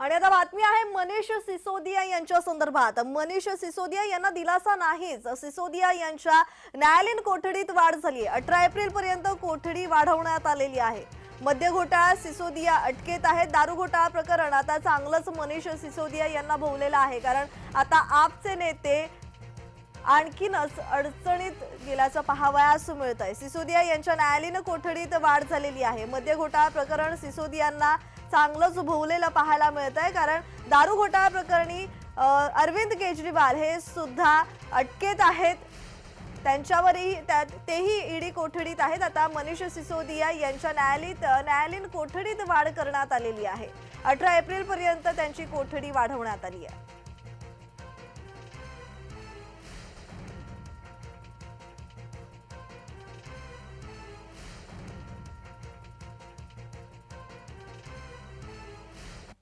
आणि आता बातमी आहे मनीष सिसोदिया यांच्या संदर्भात. मनीष सिसोदिया यांना दिलासा नाहीच. सिसोदिया यांच्या न्यायालयीन कोठडीत वाढ झाली आहे. अठरा एप्रिल पर्यंत कोठडी वाढवण्यात आलेली आहे. मद्य घोटाळा सिसोदिया अटकेत आहेत दारू घोटाळा प्रकरण आता चांगलंच मनीष सिसोदिया यांना भोवलेलं आहे. कारण आता आपचे नेते आणखीनच अडचणीत गेल्याचं पाहावयास मिळत आहे सिसोदिया यांच्या न्यायालयीन कोठडीत वाढ झालेली आहे. मद्य घोटाळा प्रकरण सिसोदियांना चांगलंच भोवलेलं पाहायला मिळत आहे कारण दारू घोटाळा प्रकरणी अरविंद केजरीवाल हे सुद्धा अटकेत आहेत. त्यांच्यावरही त्या- तेही ईडी कोठडीत आहेत. आता मनीष सिसोदिया यांच्या न्यायालयीत न्यायालयीन कोठडीत वाढ करण्यात आलेली आहे. अठरा एप्रिल पर्यंत त्यांची कोठडी वाढवण्यात आली आहे.